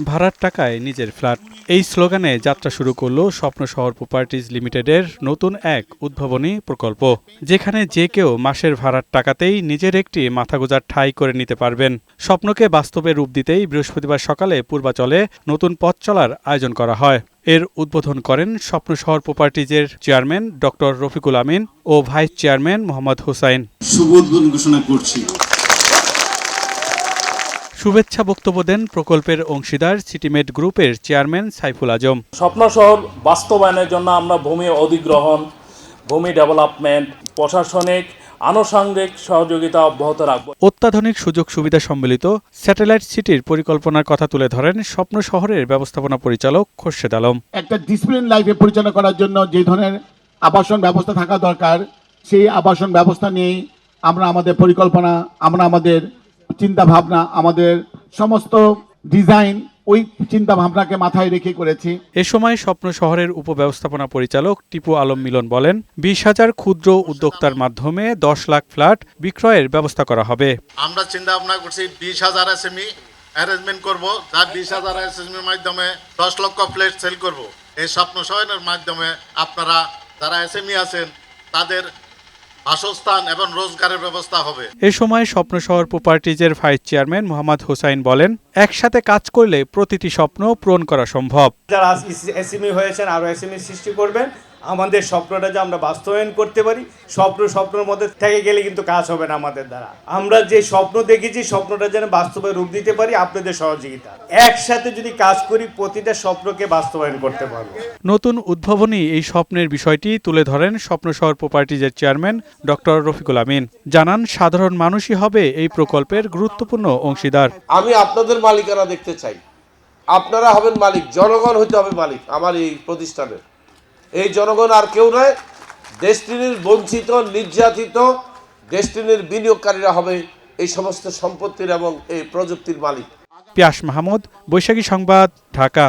ভাড়ার টাকায় নিজের ফ্ল্যাট। এই স্লোগানে যাত্রা শুরু করল স্বপ্ন শহর প্রপার্টিজ লিমিটেডের নতুন এক উদ্ভাবনী প্রকল্প, যেখানে যে কেউ মাসের ভাড়ার টাকাতেই নিজের একটি মাথা গোজার ঠাঁই করে নিতে পারবেন। স্বপ্নকে বাস্তবে রূপ দিতেই বৃহস্পতিবার সকালে পূর্বাচলে নতুন পথ চলার আয়োজন করা হয়। এর উদ্বোধন করেন স্বপ্ন শহর প্রপার্টিজের চেয়ারম্যান ডক্টর রফিকুল আমিন ও ভাইস চেয়ারম্যান মোহাম্মদ হুসাইন। শুভ উদ্বোধন ঘোষণা করছি। শুভেচ্ছা বক্তব্য দেন প্রকল্পের অংশীদার সিটিমেট গ্রুপের চেয়ারম্যান সাইফুল আজম। স্বপ্ন শহর বাস্তবায়নের জন্য আমরা ভূমি অধিগ্রহণ ভূমি ডেভেলপমেন্ট প্রশাসনিক আনুষঙ্গিক সহযোগিতা অব্যাহত রাখব। অত্যাধুনিক সুযোগ সুবিধা সম্মিলিত স্যাটেলাইট সিটির পরিকল্পনার কথা তুলে ধরেন স্বপ্ন শহরের ব্যবস্থাপনা পরিচালক খোরশেদ আলম। একটা ডিসিপ্লিন লাইফে পরিচালনা করার জন্য যে ধরনের আবাসন ব্যবস্থা থাকা দরকার সেই আবাসন ব্যবস্থা নিয়েই আমরা আমাদের পরিকল্পনা আমরা আমাদের চিন্তা ভাবনা আমাদের সমস্ত ডিজাইন ওই চিন্তা ভাবনাকে মাথায় রেখে করেছি। এ সময় স্বপ্ন শহরের উপব্যবস্থাপনা পরিচালক টিপু আলম মিলন বলেন বিশ হাজার ক্ষুদ্র উদ্যোক্তার মাধ্যমে দশ লাখ ফ্ল্যাট বিক্রয়ের ব্যবস্থা করা হবে। আমরা চিন্তা ভাবনা করছি বিশ হাজার এসএমই অ্যারেঞ্জমেন্ট করব যার বিশ হাজার এসএমইর মাধ্যমে দশ লক্ষ প্লেট সেল করব। এই স্বপ্ন সয়নের মাধ্যমে আপনারা যারা এসএমই আছেন তাদের বাসস্থান এবং রোজগারের ব্যবস্থা হবে। এ সময় স্বপ্ন শহর প্রপার্টিজের ভাইস চেয়ারম্যান মোহাম্মদ হোসাইন বলেন একসাথে কাজ করলে প্রতিটি স্বপ্ন পূরণ করা সম্ভব। যারা এসএমই হয়েছেন আরও এসএমই সৃষ্টি করবেন। আমাদের স্বপ্নটা যে আমরা বাস্তবায়ন করতে পারি স্বপ্ন স্বপ্নের মধ্যে থেকে গেলে কিন্তু কাজ হবে না আমাদের দ্বারা। আমরা যে স্বপ্ন দেখেছি স্বপ্নটা যেন বাস্তবে রূপ দিতে পারি আপনাদের সহযোগিতা। একসাথে যদি কাজ করি প্রতিটা স্বপ্নকে বাস্তবায়ন করতে পারব। নতুন উদ্ভাবনী এই স্বপ্নের বিষয়টি তুলে ধরেন স্বপ্ন শহর প্রপার্টিজের চেয়ারম্যান ডক্টর রফিকুল আমিন। জানান সাধারণ মানুষই হবে এই প্রকল্পের গুরুত্বপূর্ণ অংশীদার। আমি আপনাদের মালিকানা দেখতে চাই। আপনারা হবেন মালিক জনগণ হইতে হবে মালিক আমার এই প্রতিষ্ঠানের। এই জনগণ আর কেউ নয় ডেস্টিনির বঞ্চিত, নির্যাতিত ডেস্টিনির বিনিয়োগকারীরা হবে এই সমস্ত সম্পত্তির এবং এই প্রযুক্তির মালিক। পিয়াস মাহমুদ, বৈশাখী সংবাদ, ঢাকা।